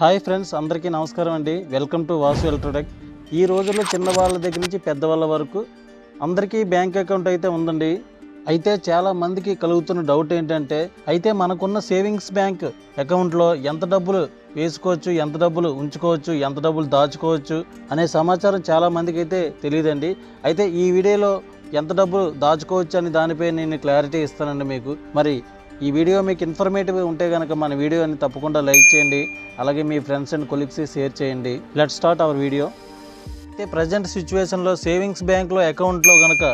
Hi friends అందరికీ నమస్కారం అండి. Welcome to Vasu Electrotech. ఈ రోజుల్లో చిన్న వాళ్ళ దగ్గర నుంచి పెద్దవాళ్ళ వరకు అందరికీ బ్యాంక్ అకౌంట్ అయితే ఉందండి. అయితే చాలా మందికి కలుగుతున్న డౌట్ ఏంటంటే అయితే మనకున్న సేవింగ్స్ బ్యాంక్ అకౌంట్లో ఎంత డబ్బులు వేసుకోవచ్చు ఎంత డబ్బులు ఉంచుకోవచ్చు ఎంత డబ్బులు దాచుకోవచ్చు అనే సమాచారం చాలా మందికి అయితే తెలియదండి. అయితే ఈ వీడియోలో ఎంత డబ్బులు దాచుకోవచ్చు అని దానిపై నేను క్లారిటీ ఇస్తానండి మీకు. మరి ఈ వీడియో మీకు ఇన్ఫర్మేటివ్ ఉంటే కనుక మన వీడియోని తప్పకుండా లైక్ చేయండి. అలాగే మీ ఫ్రెండ్స్ అండ్ కొలీగ్స్ షేర్ చేయండి. లెట్ స్టార్ట్ అవర్ వీడియో అయితే ప్రజెంట్ సిచ్యువేషన్లో సేవింగ్స్ బ్యాంక్లో అకౌంట్లో కనుక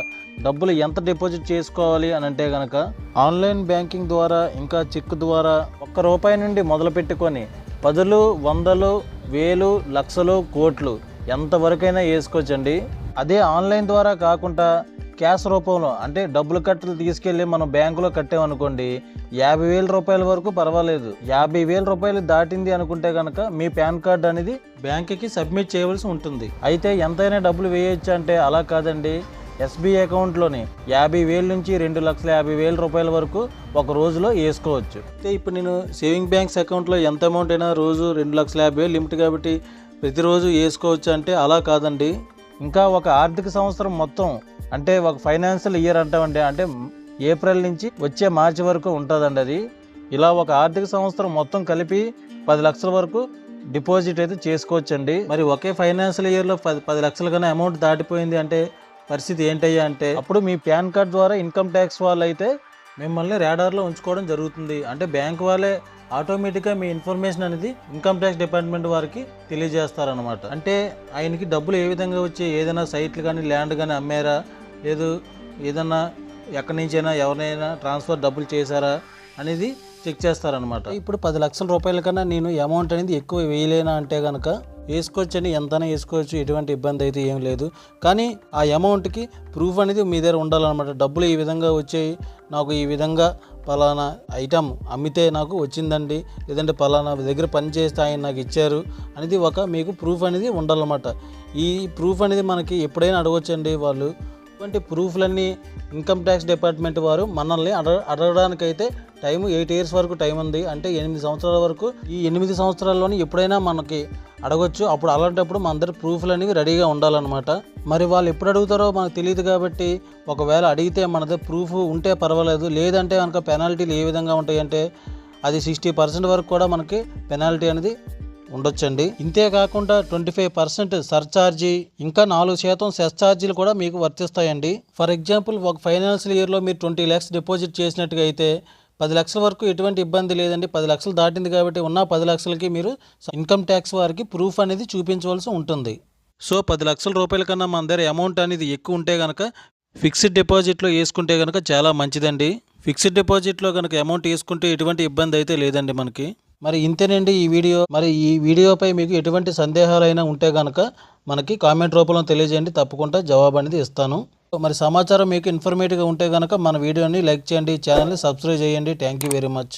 డబ్బులు ఎంత డిపాజిట్ చేసుకోవాలి అని అంటే కనుక ఆన్లైన్ బ్యాంకింగ్ ద్వారా ఇంకా చెక్ ద్వారా ఒక్క రూపాయి నుండి మొదలు పెట్టుకొని పదులు వందలు వేలు లక్షలు కోట్లు ఎంతవరకైనా వేసుకోవచ్చండి. అదే ఆన్లైన్ ద్వారా కాకుండా క్యాష్ రూపంలో అంటే డబ్బులు కట్టలు తీసుకెళ్ళి మనం బ్యాంకులో కట్టామనుకోండి యాభై వేల రూపాయల వరకు పర్వాలేదు. యాభై వేల రూపాయలు దాటింది అనుకుంటే కనుక మీ పాన్ కార్డ్ అనేది బ్యాంకుకి సబ్మిట్ చేయవలసి ఉంటుంది. అయితే ఎంతైనా డబ్బులు వేయొచ్చు అంటే అలా కాదండి. ఎస్బీఐ అకౌంట్లోని యాభై వేల నుంచి రెండు లక్షల యాభై వేల రూపాయల వరకు ఒక రోజులో వేసుకోవచ్చు. అయితే ఇప్పుడు నేను సేవింగ్ బ్యాంక్స్ అకౌంట్లో ఎంత అమౌంట్ అయినా రోజు రెండు లక్షల యాభై వేలు లిమిట్ కాబట్టి ప్రతిరోజు వేసుకోవచ్చు అంటే అలా కాదండి. ఇంకా ఒక ఆర్థిక సంవత్సరం మొత్తం అంటే ఒక ఫైనాన్షియల్ ఇయర్ అంటామండి. అంటే ఏప్రిల్ నుంచి వచ్చే మార్చి వరకు ఉంటుందండి అది. ఇలా ఒక ఆర్థిక సంవత్సరం మొత్తం కలిపి పది లక్షల వరకు డిపాజిట్ అయితే చేసుకోవచ్చండి. మరి ఒకే ఫైనాన్షియల్ ఇయర్లో పది పది లక్షల కన్నా అమౌంట్ దాటిపోయింది అంటే పరిస్థితి ఏంటయ్యా అంటే అప్పుడు మీ పాన్ కార్డ్ ద్వారా ఇన్కమ్ ట్యాక్స్ వాళ్ళు అయితే మిమ్మల్ని రాడార్లో ఉంచుకోవడం జరుగుతుంది. అంటే బ్యాంక్ వాళ్ళే ఆటోమేటిక్గా మీ ఇన్ఫర్మేషన్ అనేది ఇన్కమ్ ట్యాక్స్ డిపార్ట్మెంట్ వారికి తెలియజేస్తారనమాట అంటే ఆయనకి డబ్బులు ఏ విధంగా వచ్చి ఏదైనా సైట్లు కానీ ల్యాండ్ కానీ అమ్మారా? లేదు ఏదన్నా ఎక్కడి నుంచైనా ఎవరినైనా ట్రాన్స్ఫర్ డబ్బులు చేశారా? అనేది చెక్ చేస్తారనమాట ఇప్పుడు పది లక్షల రూపాయల కన్నా నేను అమౌంట్ అనేది ఎక్కువ వేయలేనా అంటే కనుక వేసుకోవచ్చని ఎంతైనా వేసుకోవచ్చు ఎటువంటి ఇబ్బంది అయితే ఏం లేదు. కానీ ఆ అమౌంట్కి ప్రూఫ్ అనేది మీ దగ్గర ఉండాలన్నమాట. డబ్బులు ఈ విధంగా వచ్చాయి నాకు ఈ విధంగా పలానా ఐటమ్ అమ్మితే నాకు వచ్చిందండి లేదంటే పలానా దగ్గర పని చేస్తే ఆయన నాకు ఇచ్చారు అనేది ఒక మీకు ప్రూఫ్ అనేది ఉండాలన్నమాట. ఈ ప్రూఫ్ అనేది మనకి ఎప్పుడైనా అడగొచ్చండి వాళ్ళు. ఇటువంటి ప్రూఫ్లన్నీ ఇన్కమ్ ట్యాక్స్ డిపార్ట్మెంట్ వారు మనల్ని అడగ అడగడానికైతే టైం ఎయిట్ ఇయర్స్ వరకు టైం ఉంది అంటే ఎనిమిది సంవత్సరాల వరకు ఈ ఎనిమిది సంవత్సరాల్లోనే ఎప్పుడైనా మనకి అడగొచ్చు. అప్పుడు అలాంటప్పుడు మన దగ్గర ప్రూఫ్లు అనేవి రెడీగా ఉండాలన్నమాట. మరి వాళ్ళు ఎప్పుడు అడుగుతారో మనకు తెలియదు కాబట్టి ఒకవేళ అడిగితే మనది ప్రూఫ్ ఉంటే పర్వాలేదు. లేదంటే కనుక పెనాల్టీలు ఏ విధంగా ఉంటాయంటే అది సిక్స్టీ పర్సెంట్ వరకు కూడా మనకి పెనాల్టీ అనేది ఉండొచ్చండి. ఇంతే కాకుండా ట్వంటీ ఫైవ్ పర్సెంట్ సర్ఛార్జీ ఇంకా నాలుగు శాతం సెస్ ఛార్జీలు కూడా మీకు వర్తిస్తాయండి. ఫర్ ఎగ్జాంపుల్ ఒక ఫైనాన్షియల్ ఇయర్లో మీరు ట్వంటీ ల్యాక్స్ డిపాజిట్ చేసినట్టుగా అయితే పది లక్షల వరకు ఎటువంటి ఇబ్బంది లేదండి. పది లక్షలు దాటింది కాబట్టి ఉన్న పది లక్షలకి మీరు ఇన్కమ్ ట్యాక్స్ వారికి ప్రూఫ్ అనేది చూపించవలసి ఉంటుంది. సో పది లక్షల రూపాయల కన్నా మన దగ్గర అమౌంట్ అనేది ఎక్కువ ఉంటే కనుక ఫిక్స్డ్ డిపాజిట్లో వేసుకుంటే కనుక చాలా మంచిదండి. ఫిక్స్డ్ డిపాజిట్లో కనుక అమౌంట్ వేసుకుంటే ఎటువంటి ఇబ్బంది అయితే లేదండి మనకి. మరి ఇంతేనండి ఈ వీడియో. మరి ఈ వీడియోపై మీకు ఎటువంటి సందేహాలైనా ఉంటే కనుక మనకి కామెంట్ రూపంలో తెలియజేయండి. తప్పకుండా జవాబు అనేది ఇస్తాను. మరి సమాచారం మీకు ఇన్ఫర్మేటివ్గా ఉంటే కనుక మన వీడియోని లైక్ చేయండి ఛానల్ని సబ్స్క్రైబ్ చేయండి. Thank you very much